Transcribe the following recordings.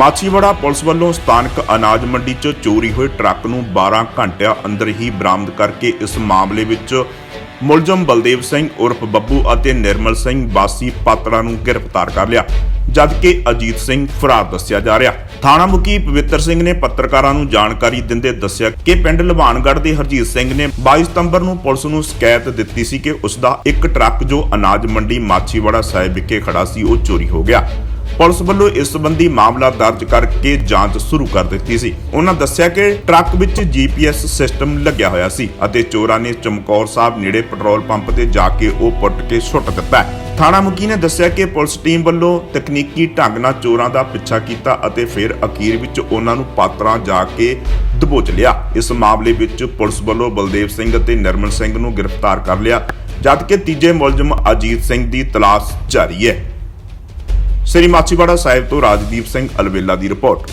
Machhiwara police ਵੱਲੋਂ ਸਥਾਨਕ ਅਨਾਜ ਮੰਡੀ 'ਚ ਚੋਰੀ ਹੋਏ ਟਰੱਕ ਨੂੰ 12 ਘੰਟਿਆਂ ਅੰਦਰ ਹੀ ਬਰਾਮਦ ਕਰਕੇ ਇਸ ਮਾਮਲੇ ਵਿੱਚ ਮੁਲਜ਼ਮ ਬਲਦੇਵ ਸਿੰਘ ਉਰਫ ਬੱਬੂ ਅਤੇ ਨਿਰਮਲ ਸਿੰਘ ਵਾਸੀ ਪਾਤੜਾ ਨੂੰ ਗ੍ਰਿਫਤਾਰ ਕਰ ਲਿਆ, ਜਦਕਿ ਅਜੀਤ ਸਿੰਘ ਫਰਾਰ ਦੱਸਿਆ ਜਾ ਰਿਹਾ। ਥਾਣਾ ਮੁਖੀ ਪਵਿੱਤਰ ਸਿੰਘ ਨੇ ਪੱਤਰਕਾਰਾਂ ਨੂੰ ਜਾਣਕਾਰੀ ਦਿੰਦੇ ਦੱਸਿਆ ਕਿ ਪਿੰਡ ਲਵਾਨਗੜ੍ਹ ਦੇ ਹਰਜੀਤ ਸਿੰਘ ਨੇ 22 ਸਤੰਬਰ ਨੂੰ ਪੁਲਿਸ ਨੂੰ ਸ਼ਿਕਾਇਤ ਦਿੱਤੀ ਸੀ ਕਿ ਉਸ ਦਾ ਇੱਕ ਟਰੱਕ ਜੋ ਅਨਾਜ ਮੰਡੀ ਮਾਛੀਵਾੜਾ ਸਾਹਿਬ ਵਿਖੇ ਖੜਾ ਸੀ, ਉਹ ਚੋਰੀ ਹੋ ਗਿਆ। ਪੁਲਿਸ ਵੱਲੋਂ ਇਸ ਸੰਬੰਧੀ ਮਾਮਲਾ ਦਰਜ ਕਰਕੇ ਜਾਂਚ ਸ਼ੁਰੂ ਕਰ ਦਿੱਤੀ ਸੀ। ਉਹਨਾਂ ਦੱਸਿਆ ਕਿ ਟਰੱਕ ਵਿੱਚ ਜੀਪੀਐਸ ਸਿਸਟਮ ਲੱਗਿਆ ਹੋਇਆ ਸੀ ਅਤੇ ਚੋਰਾਂ ਨੇ ਚਮਕੌਰ ਸਾਹਿਬ ਨੇੜੇ ਪੈਟਰੋਲ ਪੰਪ ਤੇ ਜਾ ਕੇ ਉਹ ਪੁੱਟ ਕੇ ਸੁੱਟ ਦਿੱਤਾ ਥਾਣਾ ਮੁਖੀ ਨੇ ਦੱਸਿਆ ਕਿ ਪੁਲਿਸ ਟੀਮ ਵੱਲੋਂ ਤਕਨੀਕੀ ਢੰਗ ਨਾਲ ਚੋਰਾਂ ਦਾ ਪਿੱਛਾ ਕੀਤਾ ਅਤੇ ਫਿਰ ਅਖੀਰ ਵਿੱਚ ਉਹਨਾਂ ਨੂੰ ਪਾਤਰਾਂ ਜਾ ਕੇ ਦਬੋਚ ਲਿਆ। ਇਸ ਮਾਮਲੇ ਵਿੱਚ ਪੁਲਿਸ ਵੱਲੋਂ ਬਲਦੇਵ ਸਿੰਘ ਅਤੇ ਨਿਰਮਲ ਸਿੰਘ ਨੂੰ ਗ੍ਰਿਫਤਾਰ ਕਰ ਲਿਆ, ਜਦਕਿ ਤੀਜੇ ਮੁਲਜ਼ਮ ਅਜੀਤ ਸਿੰਘ ਦੀ ਤਲਾਸ਼ ਜਾਰੀ ਹੈ। ਸ੍ਰੀ ਮਾਚੀਵਾੜਾ ਸਾਹਿਬ ਤੋਂ ਰਾਜਦੀਪ ਸਿੰਘ ਅਲਵੇਲਾ ਦੀ ਰਿਪੋਰਟ।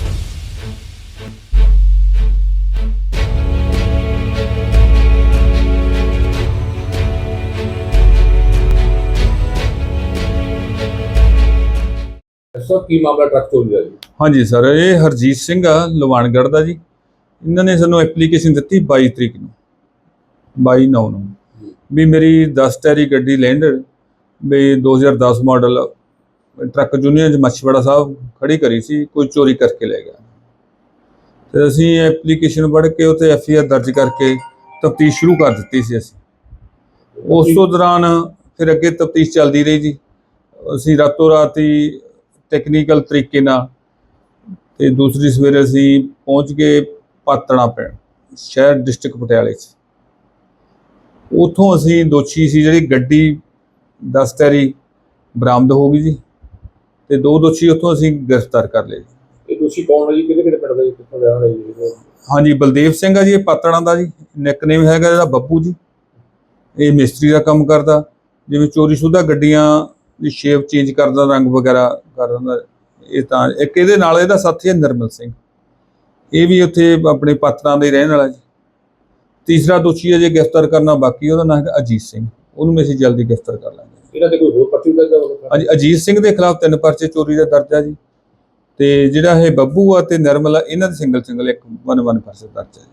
ਸਰ ਕੀ ਮਾਮਲਾ ਟਰੱਕ ਚੋਰੀ ਦਾ ਜੀ? ਹਾਂਜੀ ਸਰ ਇਹ ਹਰਜੀਤ ਸਿੰਘ ਆ ਲਵਾਨਗੜ੍ਹ ਦਾ ਜੀ। ਇਹਨਾਂ ਨੇ ਸਾਨੂੰ ਐਪਲੀਕੇਸ਼ਨ ਦਿੱਤੀ 22 ਤਰੀਕ ਨੂੰ 22 ਨੌ ਨੂੰ। ਵੀ ਮੇਰੀ 10 ਟੈਰੀ ਗੱਡੀ ਲੈਂਡਰ ਵੀ 2010 ਮਾਡਲ ਟਰੱਕ ਯੂਨੀਅਨ ਚ ਮੱਛੀਵਾੜਾ ਸਾਹਿਬ ਖੜੀ ਕਰੀ ਸੀ, ਕੋਈ ਚੋਰੀ ਕਰਕੇ ਲੈ ਗਿਆ। ਤੇ ਅਸੀਂ ਐਪਲੀਕੇਸ਼ਨ ਪੜ੍ਹ ਕੇ ਉਤੇ ਐਫ ਆਈ ਆਰ ਦਰਜ ਕਰਕੇ ਤਫਤੀਸ਼ ਸ਼ੁਰੂ ਕਰ ਦਿੱਤੀ ਸੀ ਅਸੀਂ। ਉਸ ਤੋਂ ਦੌਰਾਨ ਫਿਰ ਅੱਗੇ ਤਫਤੀਸ਼ ਚੱਲਦੀ ਰਹੀ ਜੀ। ਅਸੀਂ ਰਾਤੋਂ ਰਾਤ ਹੀ ਟੈਕਨੀਕਲ ਤਰੀਕੇ ਨਾਲ ਤੇ ਦੂਸਰੀ ਸਵੇਰੇ ਅਸੀਂ ਪਹੁੰਚ ਗਏ ਪਾਤਣਾ ਪਿੰਡ, ਸ਼ਹਿਰ ਡਿਸਟ੍ਰਿਕਟ ਪਟਿਆਲੇ 'ਚ। ਉਥੋਂ ਅਸੀਂ ਦੋਸ਼ੀ ਸੀ ਜਿਹੜੀ ਗੱਡੀ 10 ਟੈਰੀ ਬਰਾਮਦ ਹੋ ਗਈ ਜੀ। ਤੇ ਦੋ ਦੋਸ਼ੀ ਉਥੋਂ ਅਸੀਂ ਗ੍ਰਿਫਤਾਰ ਕਰ ਲਏ। ਇਹ ਦੋਸ਼ੀ ਕੌਣ ਹੈ ਜੀ? ਕਿਹਦੇ ਕਿਹੜੇ ਪਿੰਡ ਦਾ ਜੀ? ਕਿੱਥੋਂ ਦਾ ਹੈ ਜੀ? ਹਾਂਜੀ ਬਲਦੇਵ ਸਿੰਘ ਆ ਜੀ ਇਹ ਪਾਤੜਾਂ ਦਾ ਜੀ ਨਿਕਨੇਮ ਹੈਗਾ ਇਹਦਾ ਬੱਬੂ ਜੀ। ਇਹ ਮਿਸਤਰੀ ਦਾ ਕੰਮ ਕਰਦਾ ਜਿਵੇਂ ਚੋਰੀ ਸ਼ੁਦਾ ਗੱਡੀਆਂ ਦੀ ਸ਼ੇਪ ਚੇਂਜ ਕਰਦਾ ਰੰਗ ਵਗੈਰਾ ਕਰ ਦਿੰਦਾ। ਇਹ ਤਾਂ ਇੱਕ ਇਹਦੇ ਨਾਲ ਇਹਦਾ ਸਾਥੀ ਹੈ ਨਿਰਮਲ ਸਿੰਘ। ਇਹ ਵੀ ਉੱਥੇ ਆਪਣੇ ਪਾਤੜਾਂ ਦੇ ਰਹਿਣ ਵਾਲਾ ਜੀ। ਤੀਸਰਾ ਦੋਸ਼ੀ ਹੈ ਜੇ ਗ੍ਰਿਫਤਾਰ ਕਰਨਾ ਬਾਕੀ ਉਹਦਾ ਨਾਮ ਹੈਗਾ ਅਜੀਤ ਸਿੰਘ। ਉਹਨੂੰ ਅਸੀਂ ਜਲਦੀ ਗ੍ਰਿਫਤਾਰ ਕਰ ਲਾਂਗੇ। ਇਹਨਾਂ ਦੇ ਕੋਈ ਹੋਰ ਪਰਚੀ ਦਾ ਜਾਂ ਅੱਜ ਅਜੀਤ ਸਿੰਘ ਦੇ ਖਿਲਾਫ ਤਿੰਨ ਪਰਚੇ ਚੋਰੀ ਦਾ ਦਰਜ ਆ ਜੀ। ਤੇ ਜਿਹੜਾ ਇਹ ਬੱਬੂ ਆ ਤੇ ਨਿਰਮਲ ਆ ਇਹਨਾਂ ਦੇ ਸਿੰਗਲ ਸਿੰਗਲ ਇੱਕ ਵਨ ਵਨ ਪਰਚੇ ਦਰਜ ਆ ਜੀ।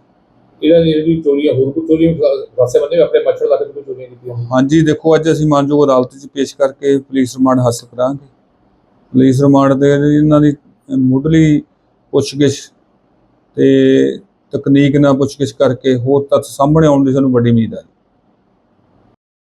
ਇਹਨਾਂ ਦੀ ਜਿਹੜੀ ਚੋਰੀਆਂ ਹੋਰ ਕੋਈ ਚੋਰੀਆਂ ਵਾਸੇ ਬੰਦੇ ਆਪਣੇ ਮੱਛਰ ਲਾ ਕੇ ਚੋਰੀਆਂ ਕੀਤੀਆਂ ਹਾਂਜੀ ਦੇਖੋ ਅੱਜ ਅਸੀਂ ਮਾਨਯੋਗ ਅਦਾਲਤ 'ਚ ਪੇਸ਼ ਕਰਕੇ ਪੁਲਿਸ ਰਿਮਾਂਡ ਹਾਸਲ ਕਰਾਂਗੇ। ਪੁਲਿਸ ਰਿਮਾਂਡ ਦੇ ਇਹਨਾਂ ਦੀ ਮੁੱਢਲੀ ਪੁੱਛਗਿੱਛ ਤੇ ਤਕਨੀਕ ਨਾਲ ਪੁੱਛਗਿੱਛ ਕਰਕੇ ਹੋਰ ਤੱਥ ਸਾਹਮਣੇ ਆਉਣ ਦੀ ਸਾਨੂੰ ਵੱਡੀ ਉਮੀਦ ਹੈ